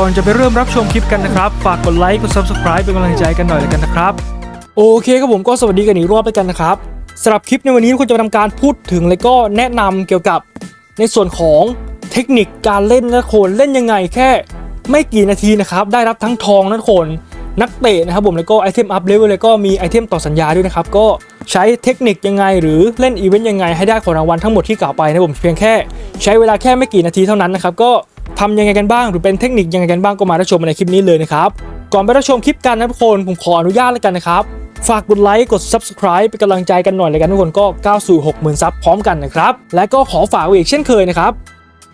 ก่อนจะไปเริ่มรับชมคลิปกันนะครับ ฝากกดไลค์กด subscribe เป็นกำลังใจกันหน่อยแล้วกันนะครับ โอเคครับผมก็สวัสดีกันอีกรอบไปกันนะครับสำหรับคลิปในวันนี้คุณจะทำการพูดถึงและก็แนะนำเกี่ยวกับ ในส่วนของเทคนิคการเล่นนะทุกคนเล่นยังไงแค่ไม่กี่นาทีนะครับได้รับทั้งทองนะทุกคนนักเตะนะครับผมแล้วก็ไอเทมอัพเลเวลแล้วก็มีไอเทมต่อสัญญาด้วยนะครับก็ใช้เทคนิคยังไง หรือเล่นอีเวนต์ยังไงให้ได้ของรางวัลทั้งหมดที่กล่าวไปนะผมเพียงแค่ ใช้เวลาแค่ไม่กี่นาทีเท่านั้นนะครับก็ ทำยังไงกันบ้าง หรือเป็นเทคนิคยังไงกันบ้างก็มารับชมในคลิปนี้เลยนะครับ ก่อนไปรับชมคลิปกันนะทุกคนผมขออนุญาตแล้วกันนะครับ ฝากกดไลค์กด subscribe เป็นกำลังใจกันหน่อยเลยกันทุกคนก็ก้าวสู่60,000ซับพร้อมกันนะครับและก็ขอฝากไว้อีกเช่นเคยนะครับ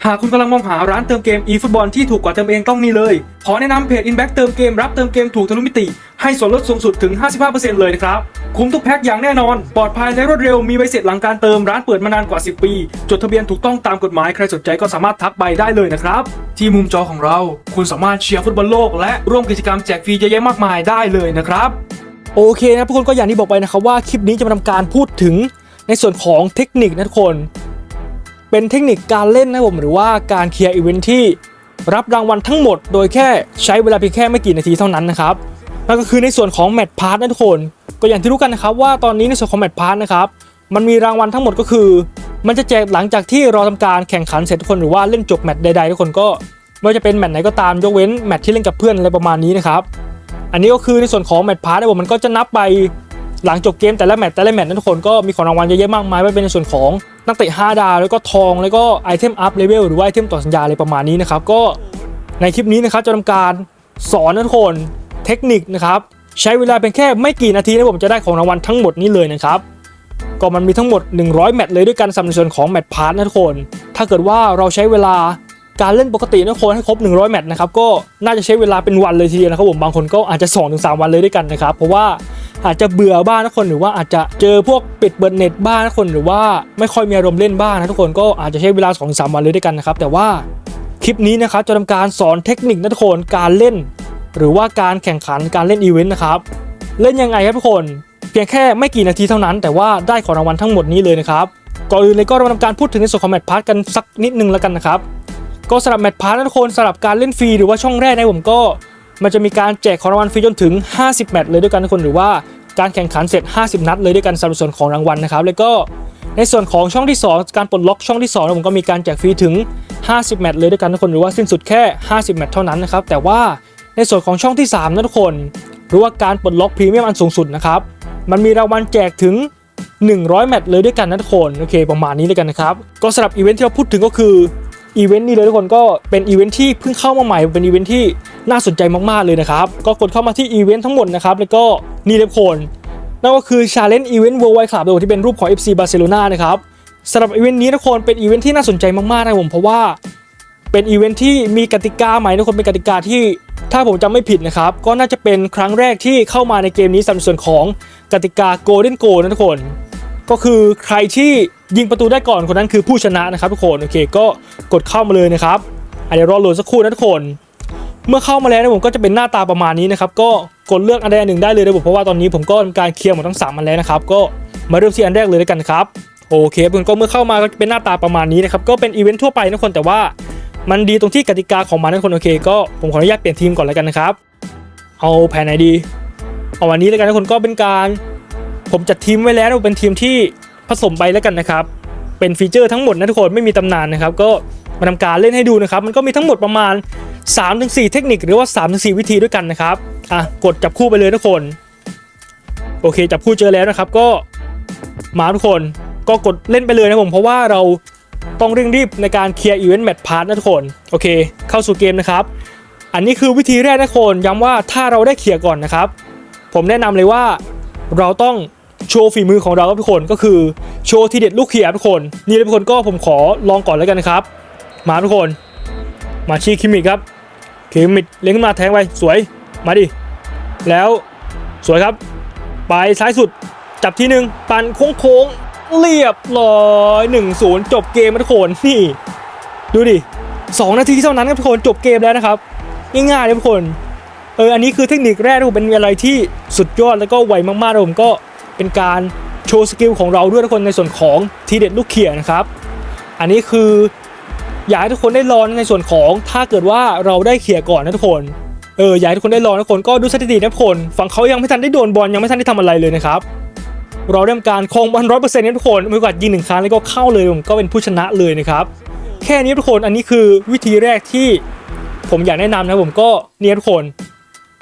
หากคุณกำลังมองหาร้านเติมเกม eFootball ที่ถูกกว่าเติมเองต้องนี่เลย ขอแนะนำเพจ Inback เติมเกมรับเติมเกมถูกทะลุมิติ ให้ส่วนลดสูงสุดถึง 55%เลยนะครับ คุ้มทุกแพ็คอย่างแน่นอน ปลอดภัยและรวดเร็วมีใบเสร็จหลังการเติมร้านเปิดมานานกว่า 10 ปี จดทะเบียนถูกต้องตามกฎหมายใครสนใจก็สามารถทักไปได้เลยนะครับ ที่มุมจอของเรา คุณสามารถเชียร์ฟุตบอลโลกและร่วมกิจกรรมแจกฟรีเยอะแยะมากมายได้เลยนะครับโอเคนะทุกคนก็อย่างที่บอกไปนะครับว่าคลิปนี้จะมาทำการพูดถึงในส่วนของเทคนิคนะทุกคน เป็นเทคนิคการเล่นนะครับผมหรือว่าการเคลียร์อีเวนท์ที่รับรางวัลทั้งหมด โดยแค่ใช้เวลาเพียงแค่ไม่กี่นาทีเท่านั้นนะครับนั่นก็คือในส่วนของแมตช์พาร์ทนะทุกคน ก็อย่างที่รู้กันนะครับว่าตอนนี้ในส่วนของแมตช์พาร์ทนะครับมันมีรางวัลทั้งหมดก็คือ มันจะแจกหลังจากที่เราทำการแข่งขันเสร็จทุกคนหรือว่าเล่นจบแมตช์ใดๆทุกคนก็ไม่ว่าจะเป็นแมตช์ไหนก็ตามยกเว้นแมตช์ที่เล่นกับเพื่อนอะไรประมาณนี้นะครับอันนี้ก็คือในส่วนของแมตช์พาร์ทนะผมมันก็จะนับไปหลังจบเกมแต่ละแมตช์แต่ละแมตช์นั้นทุกคนก็มีของรางวัลเยอะแยะมากมายไม่ว่าเป็นในส่วนของ นักเตะ5ดาวแล้วก็ทองแล้วก็ไอเทมอัพเลเวลหรือว่าไอเทมต่อสัญญาอะไรประมาณนี้นะครับก็ในคลิปนี้นะครับจะทำการสอนทุกคนเทคนิคนะครับใช้เวลาเป็นแค่ไม่กี่นาทีนะผมจะได้ของรางวัลทั้งหมดนี้เลยนะครับก็มันมีทั้งหมด 100 แมตช์เลยด้วยกันสำหรับในส่วนของแมตช์พาร์ทนะทุกคน ถ้าเกิดว่าเราใช้เวลา การเล่นปกตินะทุกคนให้ครบ 100 แมตช์นะครับก็น่าจะใช้เวลาเป็นวันเลยทีเดียวนะครับผมบางคนก็อาจจะ 2-3 วันเลยด้วยกันนะครับเพราะว่าอาจจะเบื่อบ้างนะทุกคนหรือว่าอาจจะเจอพวกปิดเบิร์เน็ตบ้างนะทุกคนหรือว่าไม่ค่อยมีอารมณ์เล่นบ้างนะทุกคนก็อาจจะใช้เวลา 2-3 วันเลยด้วยกันนะครับแต่ว่าคลิปนี้นะครับจะทำการสอนเทคนิคนะทุกคนการเล่น หรือว่าการแข่งขันการเล่นอีเวนต์นะครับเล่นยังไงครับทุกคนเพียงแค่ไม่กี่นาทีเท่านั้น แต่ว่าได้ของรางวัลทั้งหมดนี้เลยนะครับก่อนอื่นเลยก็เราทำการพูดถึงในส่วนของแมตช์พาร์ทกันสักนิดนึงแล้วกันนะครับ ก็สำหรับแมตช์พาร์ทนะทุกคนสำหรับการเล่นฟรีหรือว่าช่องแรกนะผมก็ มันจะมีการแจกของรางวัลฟรีจนถึง 50 แมตช์เลยด้วยกันทุกคนหรือว่าการแข่งขันเสร็จ 50 นัดเลยด้วยกันสำหรับส่วนของรางวัลนะครับแล้วก็ในส่วนของช่องที่ 2 การปลดล็อกช่องที่2ผมก็มีการแจกฟรีถึง 50 แมตช์เลยด้วยกันทุกคนหรือว่าสิ้นสุดแค่ 50 แมตช์เท่านั้นนะครับแต่ว่าในส่วนของช่องที่3นะทุกคนหรือว่าการปลดล็อกพรีเมียมอันสูงสุดนะครับมันมีรางวัลแจกถึง 100 แมตช์เลยด้วยกันนะทุกคนโอเค ประมาณนี้เลยกันนะครับก็สำหรับอีเวนท์ที่เราพูดถึงก็คือ อีเวนต์นี้เลยทุกคนก็เป็นอีเวนท์ที่เพิ่งเข้ามาใหม่เป็นอีเวนท์ที่น่าสนใจมากๆเลยนะครับ ก็กดเข้ามาที่อีเวนต์ทั้งหมดนะครับ แล้วก็นี่เลยทุกคนนั่นก็คือ Challenge Event Worldwide Club โดยที่เป็นรูปของ FC Barcelona นะครับสำหรับอีเวนต์นี้ทุกคนเป็นอีเวนท์ที่น่าสนใจมากๆนะผมเพราะว่าเป็นอีเวนท์ที่มีกติกาใหม่ทุกคนเป็นกติกาที่ถ้าผมจำไม่ผิดนะครับ ก็น่าจะเป็นครั้งแรกที่เข้ามาในเกมนี้สำหรับส่วนของกติกา Golden Goal นะทุกคน ก็คือใครที่ยิงประตูได้ก่อนคนนั้นคือผู้ชนะนะครับทุกคนโอเคก็กดเข้ามาเลยนะครับอะเดี๋ยวรอโหลดสักครู่นะทุกคน เมื่อเข้ามาแล้วนะผมก็จะเป็นหน้าตาประมาณนี้นะครับก็กดเลือกอันใดอันหนึ่งได้เลยนะผมเพราะว่าตอนนี้ผมก็ทำการเคลียร์หมดทั้งสามอันแล้วนะครับก็มาเริ่มที่อันแรกเลยแล้วกันครับโอเคผมก็เมื่อเข้ามาก็จะเป็นหน้าตาประมาณนี้นะครับก็เป็นอีเวนต์ทั่วไปนะทุกคนแต่ว่ามันดีตรงที่กติกาของมันนะทุกคนโอเค ก็ผมขออนุญาตเปลี่ยนทีมก่อนแล้วกันนะครับเอาแผนไหนดีเอาวันนี้แล้วกันทุกคนก็เป็นการ ผมจัดทีมไว้แล้วเป็นทีมที่ผสมไปแล้วกันนะครับ เป็นฟีเจอร์ทั้งหมดนะทุกคนไม่มีตำนานนะครับ ก็มาทำการเล่นให้ดูนะครับ มันก็มีทั้งหมดประมาณ 3-4 เทคนิคหรือว่า 3-4 วิธีด้วยกันนะครับอะกดจับคู่ไปเลยทุกคน โอเค จับคู่เจอแล้วนะครับ ก็มาทุกคนก็กดเล่นไปเลยนะผมเพราะว่าเราต้องเร่งรีบในการเคลียร์อีเวนต์แมตช์พาร์ทนะทุกคนโอเค เข้าสู่เกมนะครับ อันนี้คือวิธีแรกนะทุกคนย้ำว่าถ้าเราได้เคลียร์ก่อนนะครับ ผมแนะนำเลยว่าเราต้อง โชว์ฝีมือของเราครับทุกคนก็คือโชว์ทีเด็ดลูกเคลียร์ทุกคนนี่เลยทุกคนก็ผมขอลองก่อนแล้วกันนะครับ มาทุกคน มาชี้คิมิกครับคิมิกเลี้ยงขึ้นมาแทงไปสวยมาดิแล้วสวยครับ ไปซ้ายสุดจับที่หนึ่งปันโค้งๆเรียบร้อยหนึ่งศูนย์จบเกมทุกคนนี่ ดูดิสองนาทีเท่านั้นครับทุกคนจบเกมแล้วนะครับง่ายๆเลยทุกคนเอออันนี้คือเทคนิคแรกที่ผมเป็นอะไรที่สุดยอดแล้วก็ไวมากๆเลยผมก็ เป็นการโชว์สกิลของเราด้วยทุกคนในส่วนของทีเด็ดลูกเขียนะครับ อันนี้คืออยากให้ทุกคนได้ลองในส่วนของถ้าเกิดว่าเราได้เคลียก่อนนะทุกคนเอออยากให้ทุกคนได้ลองนะทุกคนก็ดูสถิตินะทุกคนฝั่งเขายังไม่ทันได้โดนบอลยังไม่ทันได้ทำอะไรเลยนะครับเราเริ่มการคงบอลร้อยเปอร์เซ็นต์นะทุกคนไม่ว่ายิงหนึ่งครั้งแล้วก็เข้าเลยผมก็เป็นผู้ชนะเลยนะครับแค่นี้ทุกคนอันนี้คือวิธีแรกที่ผมอยากแนะนำนะผมก็เนี่ยทุกคน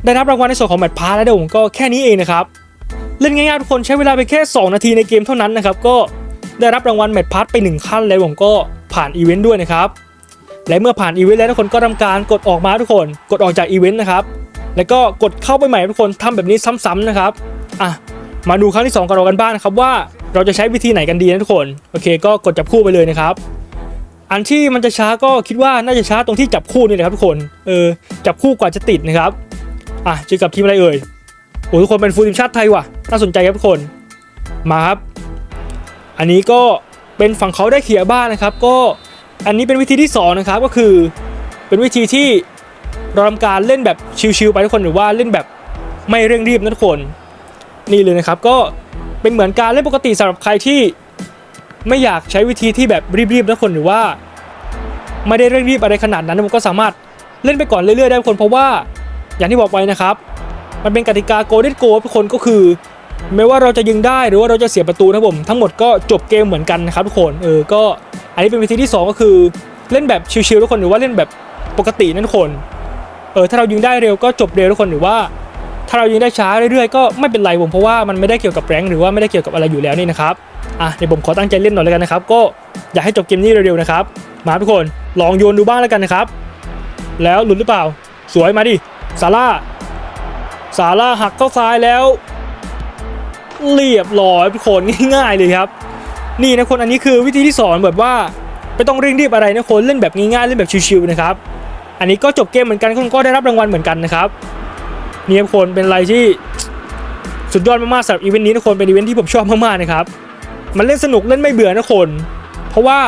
ได้รับรางวัลในส่วนของแมตช์พาร์ทแล้วเดี๋ยวผมก็แค่นี้เองนะครับ เล่นง่ายๆทุกคนใช้เวลาไปแค่ 2 นาทีในเกมเท่านั้นนะครับก็ได้รับรางวัลแมตช์พาร์ทไป 1 ขั้นแล้วผมก็ผ่านอีเวนต์ด้วยนะครับและเมื่อผ่านอีเวนต์แล้วทุกคนก็ทำการกดออกมาทุกคนกดออกจากอีเวนต์นะครับแล้วก็กดเข้าไปใหม่ทุกคนทำแบบนี้ซ้ำๆนะครับอะมาดูครั้งที่ 2 กันเรากันบ้างนะครับว่าเราจะใช้วิธีไหนกันดีนะทุกคนโอเค ก็กดจับคู่ไปเลยนะครับ อันที่มันจะช้าก็คิดว่าน่าจะช้าตรงที่จับคู่นี่แหละครับทุกคนเออจับคู่กว่าจะติดนะครับอะเจอกับทีมอะไรเอ่ย โอ้ทุกคนเป็นฟูลทีมชาติไทยว่ะน่าสนใจครับทุกคนมาครับ อันนี้ก็เป็นฝั่งเขาได้เขียบ้านนะครับ ก็อันนี้เป็นวิธีที่สองนะครับก็คือเป็นวิธีที่เราทำการเล่นแบบชิลๆไปทุกคนหรือว่าเล่นแบบไม่เร่งรีบนะทุกคน นี่เลยนะครับก็เป็นเหมือนการเล่นปกติสำหรับใครที่ไม่อยากใช้วิธีที่แบบรีบๆนะทุกคนหรือว่า ไม่ได้เร่งรีบอะไรขนาดนั้นผมก็สามารถเล่นไปก่อนเรื่อยๆได้ทุกคนเพราะว่าอย่างที่บอกไปนะครับ มันเป็นกติกาโกลเด้นโกทุกคนก็คือ ไม่ว่าเราจะยิงได้หรือว่าเราจะเสียประตูนะผมทั้งหมดก็จบเกมเหมือนกันนะครับทุกคนเออก็อันนี้เป็นวิธีที่สองก็คือเล่นแบบชิลๆทุกคนหรือว่าเล่นแบบปกตินั่นคน เออถ้าเรายิงได้เร็วก็จบเร็วทุกคนหรือว่า ถ้าเรายิงได้ช้าเรื่อยๆก็ไม่เป็นไรผมเพราะว่ามันไม่ได้เกี่ยวกับแรงหรือว่าไม่ได้เกี่ยวกับอะไรอยู่แล้วนี่นะครับอะเดี๋ยวผมขอตั้งใจเล่นหน่อยแล้วกันนะครับ ก็อยากให้จบเกมนี้เร็วๆนะครับ มาทุกคนลองโยนดูบ้างแล้วกันนะครับ แล้วหลุดหรือเปล่า สวยมาดิซาร่า ซาร่าหักเข้าซ้ายแล้ว เรียบร้อยทุกคนง่ายๆเลยครับ นี่นะคนอันนี้คือวิธีที่สอนแบบว่าไม่ต้องเร่งรีบอะไรนะคนเล่นแบบง่ายๆเล่นแบบชิวๆนะครับอันนี้ก็จบเกมเหมือนกันคนก็ได้รับรางวัลเหมือนกันนะครับนี่ครับคนเป็นอะไรที่สุดยอดมากๆสำหรับอีเวนต์นี้นะคนเป็นอีเวนต์ที่ผมชอบมากๆนะครับมันเล่นสนุกเล่นไม่เบื่อนะคน เพราะว่า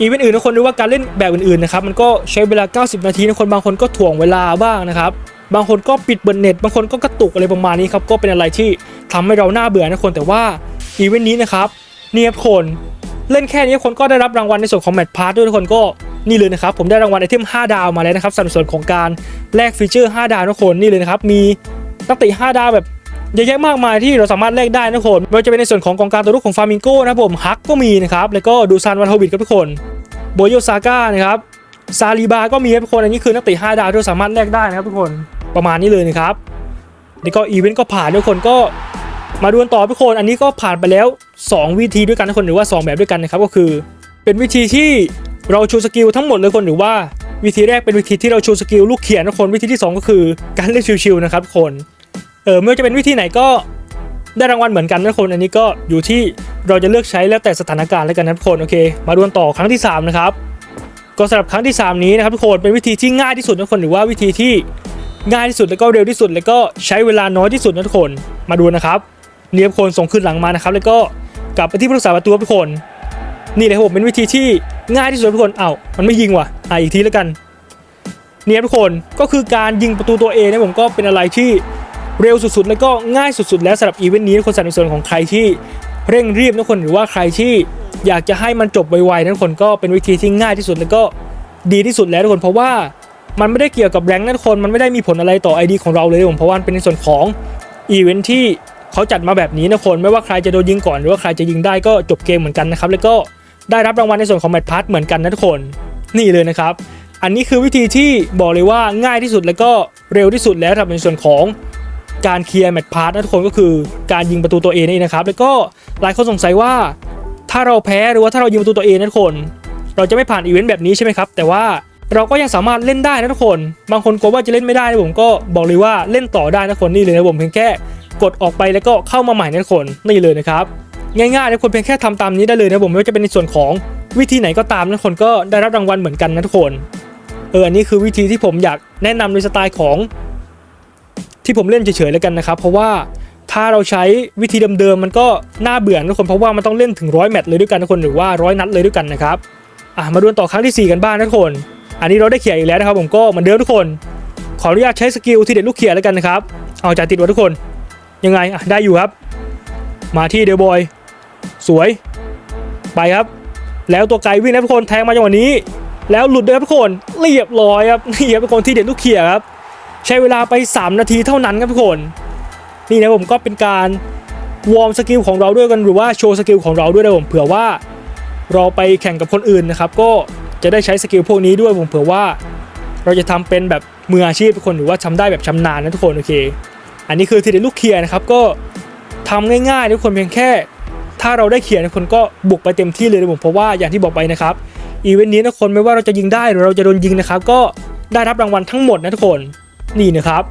อีเวนต์อื่นนะคนรือว่าการเล่นแบบอื่นๆนะครับมันก็ใช้เวลา 90 นาทีนะคนบางคนก็ถ่วงเวลาบ้างนะครับ บางคนก็ปิดเบอร์เน็ต บางคนก็กระตุกอะไรประมาณนี้ครับก็เป็นอะไรที่ทำให้เราหน้าเบื่อนะคนแต่ว่าอีเวนต์นี้นะครับนี่ครับคนเล่นแค่นี้คนก็ได้รับรางวัลในส่วนของแมตช์พาร์ทด้วยทุกคนก็นี่เลยนะครับผมได้รางวัลไอเทม 5 ดาวมาแล้วนะครับสำหรับส่วนของการแลกฟีเจอร์ 5 ดาวทุกคนนี่เลยนะครับมีนักเตะ5ดาวแบบเยอะแยะมากมายที่เราสามารถแลกได้นะทุกคนไม่ว่าจะเป็นในส่วนของกองการตัวรุกของฟาร์มิงโก้นะผมฮักก็มีนะครับแล้วก็ดูซานวันโฮวิดครับทุกคนโบโยซาก้านะครับซาลีบาก็มีทุกคนอันนี้คือนักเตะ5ดาวที่สามารถแลกได้นะครับทุกคน ประมาณนี้เลยนะครับนี่ก็อีเวนต์ก็ผ่านทุกคนก็มาดูกันต่อทุกคนอันนี้ก็ผ่านไปแล้ว 2 วิธีด้วยกันนะคนหรือว่า 2 แบบด้วยกันนะครับก็คือ เป็นวิธีที่เราชูสกิลทั้งหมดเลยคนหรือว่าวิธีแรกเป็นวิธีที่เราชูสกิลลูกเขียนนะคนวิธีที่ 2 ก็คือการเล่นชิวๆนะครับทุกคนเออไม่ว่าจะเป็นวิธีไหนก็ได้รางวัลเหมือนกันนะคนอันนี้ก็อยู่ที่เราจะเลือกใช้แล้วแต่สถานการณ์แล้วกันนะทุกคนโอเค มาดูกันต่อครั้งที่สามนะครับ ก็สำหรับครั้งที่สามนี้นะครับทุกคนเป็นวิธีที่ง่ายที่สุดนะคนหรือว่าวิธีที่ ง่ายที่สุดแล้วก็เร็วที่สุด แล้วก็ใช้เวลาน้อยที่สุดนะทุกคนมาดูนะครับเนียบคนส่งขึ้นหลังมานะครับ แล้วก็กลับไปที่ผู้รักษาประตูทุกคน นี่เลยครับผมเป็นวิธีที่ง่ายที่สุดทุกคนเอ้ามันไม่ยิงว่ะอะอีกทีแล้วกัน เนี่ยบทุกคนก็คือการยิงประตูตัวเองนะผมก็เป็นอะไรที่เร็วสุดๆ แล้วก็ง่ายสุดๆ แล้วสำหรับอีเวนต์นี้คนสนับสนุนของใครที่เร่งรีบนะคนหรือว่าใครที่อยากจะให้มันจบไวๆนะทุกคนก็เป็นวิธีที่ง่ายที่สุดแล้วก็ดีที่สุดแล้วทุกคนเพราะว่า มันไม่ได้เกี่ยวกับแรงค์นะทุกคน มันไม่ได้มีผลอะไรต่อ ID ของเราเลยผมเพราะว่าเป็นในส่วนของอีเวนท์ที่เขาจัดมาแบบนี้นะคนไม่ว่าใครจะโดนยิงก่อนหรือว่าใครจะยิงได้ก็จบเกมเหมือนกันนะครับแล้วก็ได้รับรางวัลในส่วนของแมตช์พาร์ทเหมือนกันนะทุกคนนี่เลยนะครับ อันนี้คือวิธีที่บอกเลยว่าง่ายที่สุดแล้วก็เร็วที่สุดแล้วสำหรับในส่วนของการเคลียร์แมตช์พาร์ทนะทุกคนก็คือการยิงประตูตัวเองนี่นะครับ แล้วก็หลายคนสงสัยว่าถ้าเราแพ้หรือว่าถ้าเรายิงประตูตัวเองนะทุกคน เราจะไม่ผ่านอีเวนต์แบบนี้ใช่ไหมครับ แต่ว่า เราก็ยังสามารถเล่นได้นะทุกคน บางคนกลัวว่าจะเล่นไม่ได้นะผมก็บอกเลยว่าเล่นต่อได้นะทุกคนนี่เลยนะผมเพียงแค่กดออกไปแล้วก็เข้ามาใหม่นะทุกคนนี่เลยนะครับง่ายๆนะคนเพียงแค่ทำตามนี้ได้เลยนะผมไม่ว่าจะเป็นในส่วนของวิธีไหนก็ตามนะทุกคนก็ได้รับรางวัลเหมือนกันนะทุกคนเอออันนี้คือวิธีที่ผมอยากแนะนำในสไตล์ของ ที่ผมเล่นเฉยๆแล้วกันนะครับ เพราะว่าถ้าเราใช้วิธีเดิมๆมันก็น่าเบื่อนะทุกคนเพราะว่ามันต้องเล่นถึงร้อยแมตช์เลยด้วยกันทุกคนหรือว่าร้อยนัดเลยด้วยกันนะครับอะมาดูต่อครั้งที่สี่กันบ้างนะทุกคน อันนี้เราได้เขี่ยอีกแล้วนะครับผมก็เหมือนเดิมทุกคน ขออนุญาตใช้สกิลที่เด็ดลูกเขี่ยแล้วกันนะครับ เอาจ่าติดไว้ทุกคน ยังไงอะได้อยู่ครับ มาที่เดลบอย สวย ไปครับ แล้วตัวไกวิ่งนะทุกคนแทงมาจังหวะนี้ แล้วหลุดด้วยครับทุกคน เรียบร้อยครับนี่ครับทุกคนที่เด็ดลูกเขียครับ ใช้เวลาไป 3 นาทีเท่านั้นครับทุกคน นี่นะผมก็เป็นการวอร์มสกิลของเราด้วยกันหรือว่าโชว์สกิลของเราด้วยนะผมเผื่อว่าเราไปแข่งกับคนอื่นนะครับ ก็ จะได้ใช้สกิลพวกนี้ด้วยผมเผื่อว่า เราจะทำเป็นแบบมืออาชีพทุกคนหรือว่าทำได้แบบชำนาญนะทุกคนโอเค อันนี้คือทีเด็ดลูกเขียนะครับก็ทำง่ายๆทุกคนเพียงแค่ ถ้าเราได้เขียนทุกคนก็บุกไปเต็มที่เลยนะผมเพราะว่าอย่างที่บอกไปนะครับอีเวนต์นี้นะทุกคนไม่ว่าเราจะยิงได้หรือเราจะโดนยิงนะครับก็ได้รับรางวัลทั้งหมดนะทุกคนนี่นะครับ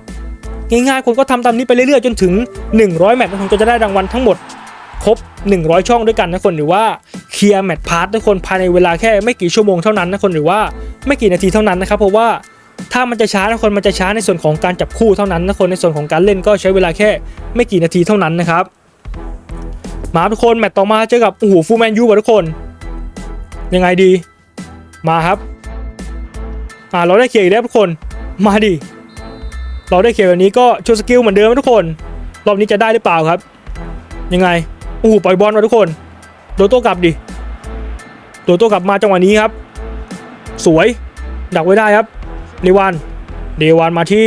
ง่ายๆคุณก็ทำตามนี้ไปเรื่อยๆจนถึง 100 แมตช์นะคุณก็จะได้รางวัลทั้งหมด ครบ 100 ช่องด้วยกันนะคนหรือว่าเคลียร์แมตช์พาร์ททุกคนภายในเวลาแค่ไม่กี่ชั่วโมงเท่านั้นนะคนหรือว่าไม่กี่นาทีเท่านั้นนะครับเพราะว่าถ้ามันจะช้านะคนมันจะช้าในส่วนของการจับคู่เท่านั้นนะคนในส่วนของการเล่นก็ใช้เวลาแค่ไม่กี่นาทีเท่านั้นนะครับมาทุกคนแมตช์ต่อมาเจอกับโอ้โหฟูแมนยูว่ะทุกคน ยังไงดีมาครับอ่าเราได้เคลียร์อีกแล้วทุกคนมาดิเราได้เขียนแบบนี้ก็โชว์สกิลเหมือนเดิมทุกคนรอบนี้จะได้หรือเปล่าครับ ยังไง อู้ปล่อยบอลมาทุกคนโดนโต้กลับดิโดนโต้กลับมาจังหวะนี้ครับ สวย ดักไว้ได้ครับเดวานเดวานมาที่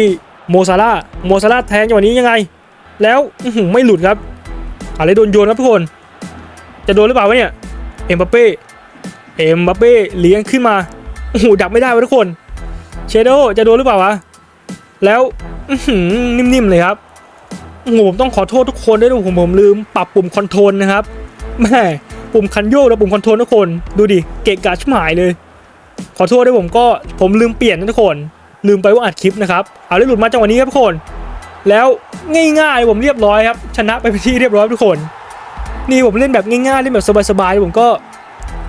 โมซาร่าโมซาร่าแทงจังหวะนี้ยังไง แล้วไม่หลุดครับอะไรโดนโยนครับทุกคน จะโดนหรือเปล่าวะเนี่ยเอ็มบัปเป้เอ็มบัปเป้เลี้ยงขึ้นมาโอ้โหดักไม่ได้วะทุกคน เชโดจะโดนหรือเปล่าวะแล้วนิ่มๆเลยครับ ผมต้องขอโทษทุกคนด้วยนะผมผมลืมปรับปุ่มคอนโทรลนะครับแม่ปุ่มคันโยกและปุ่มคอนโทรลทุกคนดูดิเกะกะชิบหายเลย ขอโทษด้วยผมก็ผมลืมเปลี่ยนนะทุกคน ลืมไปว่าอัดคลิปนะครับเอาเลยหลุดมาจังหวะนี้ครับทุกคน แล้วง่ายๆผมเรียบร้อยครับชนะไปเป็นที่เรียบร้อยทุกคน นี่ผมเล่นแบบง่ายๆเล่นแบบสบายๆผมก็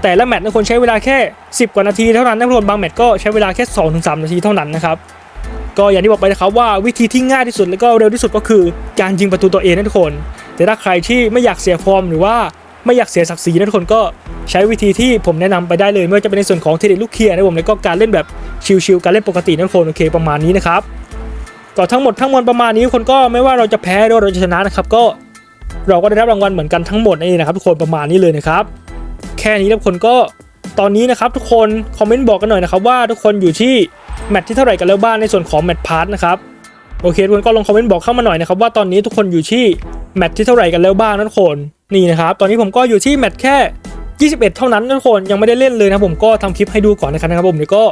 แต่ละแมตช์นะคนใช้เวลาแค่ 10 กว่านาทีเท่านั้นนะทุกคนบางแมตช์ก็ใช้เวลาแค่ 2-3 นาทีเท่านั้นนะครับ ก็อย่างที่บอกไปนะครับว่าวิธีที่ง่ายที่สุดและก็เร็วที่สุดก็คือการยิงประตูตัวเองนะทุกคน แต่ถ้าใครที่ไม่อยากเสียฟอร์มหรือว่าไม่อยากเสียศักดิ์ศรีนะทุกคนก็ใช้วิธีที่ผมแนะนำไปได้เลยไม่ว่าจะเป็นในส่วนของเทคนิลูกเคียร์นะผมแล้วก็การเล่นแบบชิลๆการเล่นปกตินะทุกคนโอเคประมาณนี้นะครับก็ทั้งหมดทั้งมวลประมาณนี้คนก็ไม่ว่าเราจะแพ้หรือเราจะชนะนะครับก็เราก็ได้รับรางวัลเหมือนกันทั้งหมดนี่นะครับทุกคนประมาณนี้เลยนะครับ แค่นี้ทุกคนก็ตอนนี้นะครับทุกคนคอมเมนต์บอกกันหน่อยนะครับว่าทุกคนอยู่ที่ แมตช์ที่เท่าไหร่กันแล้วบ้างในส่วนของแมตช์พาร์ทนะครับโอเคทุกคนก็ลองคอมเมนต์บอกเข้ามาหน่อยนะครับว่าตอนนี้ทุกคนอยู่ที่แมตช์ที่เท่าไหร่กันแล้วบ้างนะทุกคนนี่นะครับตอนนี้ผมก็อยู่ที่แมตช์แค่ 21 เท่านั้นนะทุกคนยังไม่ได้เล่นเลยนะผมก็ทำคลิปให้ดูก่อนนะครับนะครับผมเดี๋ยวก็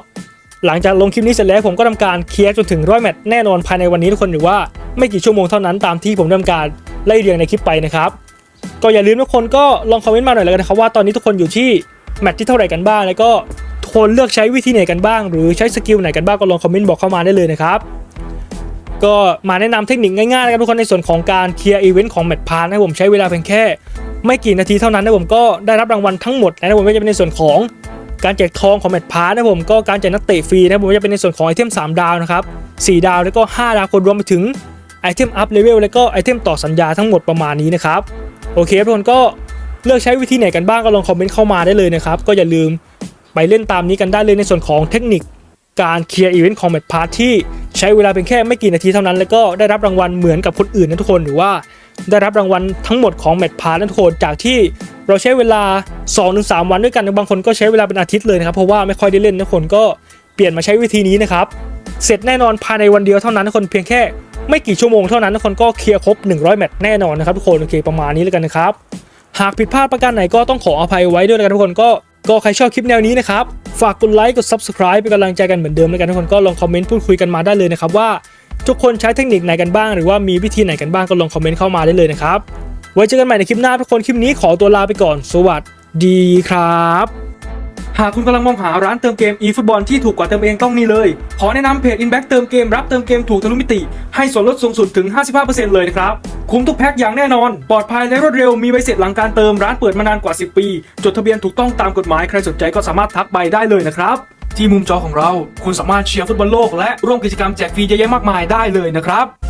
หลังจากลงคลิปนี้เสร็จแล้วผมก็ทำการเคลียร์จนถึงร้อยแมตช์แน่นอนภายในวันนี้ทุกคนหรือว่าไม่กี่ชั่วโมงเท่านั้นตามที่ผมทำการไล่เรียงในคลิปไปนะครับก็อย่าลืมทุกคนก็ลองคอมเมนต์มาหน่อยแล้วกันนะครับว่าตอนนี้ทุกคนอยู่ที่แมตช์ที่เท่าไหร่กันบ้างแล้วก็ คนเลือกใช้วิธีไหนกันบ้าง หรือใช้สกิลไหนกันบ้างก็ลองคอมเมนต์บอกเข้ามาได้เลยนะครับก็มาแนะนำเทคนิคง่ายๆนะครับทุกคนในส่วนของการเคลียร์อีเวนต์ของแมตช์พาร์ทนะผมใช้เวลาเพียงแค่ ไม่กี่นาทีเท่านั้นนะผมก็ได้รับรางวัลทั้งหมดนะผมไม่ว่าจะเป็นในส่วนของการแจกทองของแมตช์พาร์ทนะผมก็การแจกนักเตะฟรีนะผมจะเป็นในส่วนของไอเทม3 ดาวนะครับ4ดาวแล้วก็ 5 ดาวคนรวมไปถึงไอเทมอัพเลเวลแล้วก็ไอเทมต่อสัญญาทั้งหมดประมาณนี้นะครับโอเคทุกคนก็เลือกใช้วิธีไหนกันบ้างก็ลองคอมเมนต์เข้ามาได้เลยนะครับก็อย่าลืม ไปเล่นตามนี้กันได้เลยในส่วนของเทคนิคการเคลียร์อีเวนต์ของแมตช์พาร์ทที่ใช้เวลาเป็นแค่ไม่กี่นาทีเท่านั้น แล้วก็ได้รับรางวัลเหมือนกับคนอื่นนะทุกคนหรือว่าได้รับรางวัลทั้งหมดของแมตช์พาร์ทนะทุกคนจากที่เราใช้เวลา 2-3 วันด้วยกันบางคนก็ใช้เวลาเป็นอาทิตย์เลยนะครับเพราะว่าไม่ค่อยได้เล่นนะทุกคนก็เปลี่ยนมาใช้วิธีนี้นะครับเสร็จแน่นอนภายในวันเดียวเท่านั้นทุกคนเพียงแค่ไม่กี่ชั่วโมงเท่านั้นทุกคนก็เคลียร์ครบ 100 แมตช์แน่นอนนะครับทุกคนโอเคประมาณนี้แล้วกันนะครับหากผิดพลาดประการไหนก็ต้องขออภัยไว้ด้วยนะครับทุกคนก็ ก็ใครชอบคลิปแนวนี้นะครับ ฝากกดไลค์กด subscribe เป็นกำลังใจกันเหมือนเดิมแล้วกันทุกคนก็ลองคอมเมนต์พูดคุยกันมาได้เลยนะครับว่าทุกคนใช้เทคนิคไหนกันบ้าง หรือว่ามีวิธีไหนกันบ้างก็ลองคอมเมนต์เข้ามาได้เลยนะครับไว้เจอกันใหม่ในคลิปหน้าทุกคนคลิปนี้ขอตัวลาไปก่อน สวัสดีครับ หากคุณกำลังมองหาร้านเติมเกม eFootball ที่ถูกกว่าเติมเองต้องนี่เลย ขอแนะนำเพจ Inback เติมเกมรับเติมเกมถูกทะลุมิติ ให้ส่วนลดสูงสุดถึง 55%เลยนะครับ คุ้มทุกแพ็คอย่างแน่นอน ปลอดภัยและรวดเร็วมีใบเสร็จหลังการเติมร้านเปิดมานานกว่า 10 ปี จดทะเบียนถูกต้องตามกฎหมายใครสนใจก็สามารถทักไปได้เลยนะครับที่มุมจอของเรา คุณสามารถเชียร์ฟุตบอลโลกและร่วมกิจกรรมแจกฟรีเยอะแยะมากมายได้เลยนะครับ